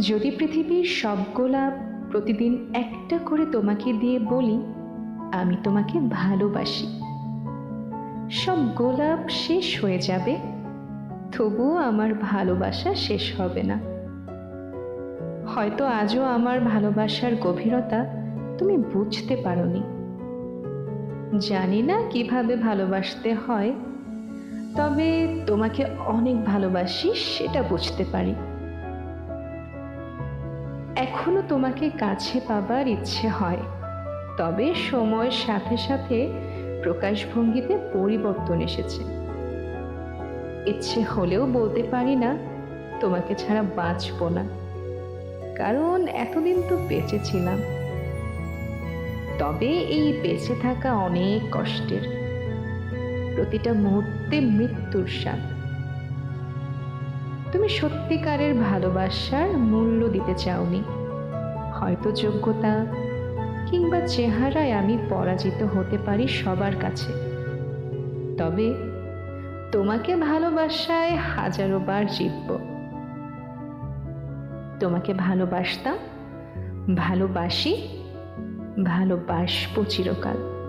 যদি পৃথিবীর সব গোলাপ প্রতিদিন একটা করে তোমাকে দিয়ে বলি, আমি তোমাকে ভালোবাসি। সব গোলাপ শেষ হয়ে যাবে, তবুও আমার ভালোবাসা শেষ হবে না। হয়তো আজও আমার ভালোবাসার গভীরতা তুমি বুঝতে পারোনি। জানি না কীভাবে ভালোবাসতে হয়, তবে তোমাকে অনেক ভালোবাসি, সেটা বুঝতে পারি। এখনও তোমাকে কাছে পাবার ইচ্ছে হয়। তবে সময়ের সাথে সাথে প্রকাশভঙ্গিতে পরিবর্তন এসেছে। ইচ্ছে হলেও বলতে পারি না, তোমাকে ছাড়া বাঁচবো না। কারণ এতদিন তো বেঁচে ছিলাম। তবে এই বেঁচে থাকা অনেক কষ্টের। প্রতিটা মুহূর্তে মৃত্যুর স্বাদ। তুমি সত্যিকারের ভালোবাসার মূল্য দিতে চাওনি। হয়তো যোগ্যতা কিংবা চেহারায় আমি পরাজিত হতে পারি সবার কাছে। তবে তোমাকে ভালোবাসায় হাজারো বার জিতব। তোমাকে ভালোবাসতাম, ভালোবাসি, ভালোবাসবো চিরকাল।